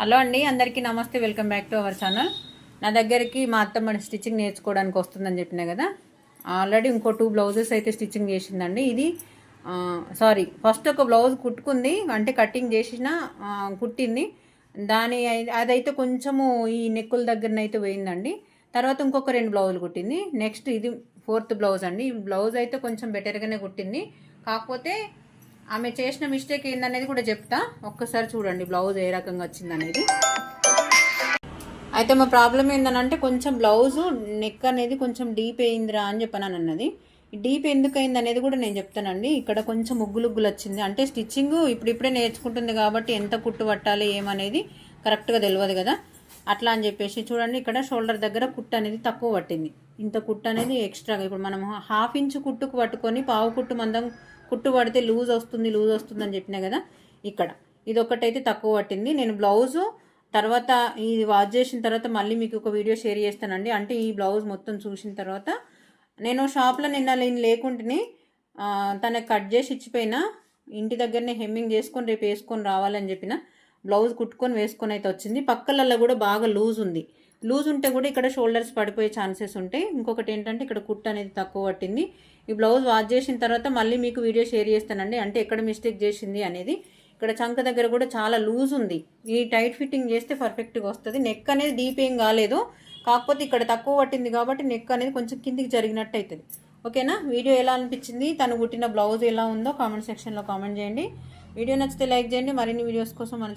Hello అండి అందరికీ నమస్తే welcome back to our channel. నా దగ్గరికి మా అత్తమ్మ స్టిచ్చింగ్ నేర్చుకోవడానికి వస్తుందని చెప్పిన కదా ఆల్రెడీ ఇంకో టూ బ్లౌజెస్ అయితే స్టిచ్చింగ్ చేసిందండి. ఇది సారీ ఫస్ట్ ఒక బ్లౌజ్ కుట్టుకుంది అంటే కటింగ్ చేసిన కుట్టింది. దాని అదైతే కొంచెము ఈ నెక్కుల దగ్గరనైతే పోయిందండి. తర్వాత ఇంకొక రెండు బ్లౌజులు కుట్టింది. నెక్స్ట్ ఇది ఫోర్త్ బ్లౌజ్ అండి. ఈ బ్లౌజ్ అయితే కొంచెం బెటర్గానే కుట్టింది. కాకపోతే ఆమె చేసిన మిస్టేక్ ఏందనేది కూడా చెప్తా. ఒక్కసారి చూడండి బ్లౌజ్ ఏ రకంగా వచ్చిందనేది. అయితే మా ప్రాబ్లం ఏందనంటే కొంచెం బ్లౌజు నెక్ అనేది కొంచెం డీప్ అయిందిరా అని చెప్పాను అన్నది డీప్ ఎందుకు అయింది అనేది కూడా నేను చెప్తానండి. ఇక్కడ కొంచెం ముగ్గులుగ్గులు వచ్చింది. అంటే స్టిచ్చింగ్ ఇప్పుడిప్పుడే నేర్చుకుంటుంది కాబట్టి ఎంత కుట్టు పట్టాలి ఏమనేది కరెక్ట్గా తెలియదు కదా. అట్లా అని చెప్పేసి చూడండి ఇక్కడ షోల్డర్ దగ్గర కుట్టు అనేది తక్కువ పట్టింది. ఇంత కుట్టు అనేది ఎక్స్ట్రాగా ఇప్పుడు మనం హాఫ్ ఇంచ్ కుట్టుకు పట్టుకొని పావు కుట్టు మందం కుట్టు పడితే లూజ్ వస్తుంది లూజ్ వస్తుంది అని చెప్పినా కదా ఇక్కడ. ఇది ఒకటైతే తక్కువ పట్టింది. నేను బ్లౌజు తర్వాత ఇది వాష్ చేసిన తర్వాత మళ్ళీ మీకు ఒక వీడియో షేర్ చేస్తానండి. అంటే ఈ బ్లౌజ్ మొత్తం చూసిన తర్వాత నేను షాప్లో నిన్న నేను లేకుంటేనే తనకు కట్ చేసి ఇచ్చిపోయినా ఇంటి దగ్గరనే హెమ్మింగ్ చేసుకొని రేపు వేసుకొని రావాలని చెప్పిన బ్లౌజ్ కుట్టుకొని వేసుకొని అయితే వచ్చింది. పక్కలల్లో కూడా బాగా లూజ్ ఉంది. లూజ్ ఉంటే కూడా ఇక్కడ షోల్డర్స్ పడిపోయే ఛాన్సెస్ ఉంటాయి. ఇంకొకటి ఏంటంటే ఇక్కడ కుట్టు అనేది తక్కువ పట్టింది. ఈ బ్లౌజ్ వాష్ చేసిన తర్వాత మళ్ళీ మీకు వీడియో షేర్ చేస్తానండి. అంటే ఎక్కడ మిస్టేక్ చేసింది అనేది. ఇక్కడ చంక దగ్గర కూడా చాలా లూజ్ ఉంది. ఈ టైట్ ఫిట్టింగ్ చేస్తే పర్ఫెక్ట్గా వస్తుంది. నెక్ అనేది డీప్ ఏం కాలేదు. కాకపోతే ఇక్కడ తక్కువ పట్టింది కాబట్టి నెక్ అనేది కొంచెం కిందికి జరిగినట్టు అవుతుంది ఓకేనా? వీడియో ఎలా అనిపించింది? తను కుట్టిన బ్లౌజ్ ఎలా ఉందో కామెంట్ సెక్షన్లో కామెంట్ చేయండి. వీడియో నచ్చితే లైక్ చేయండి. మరిన్ని వీడియోస్ కోసం మన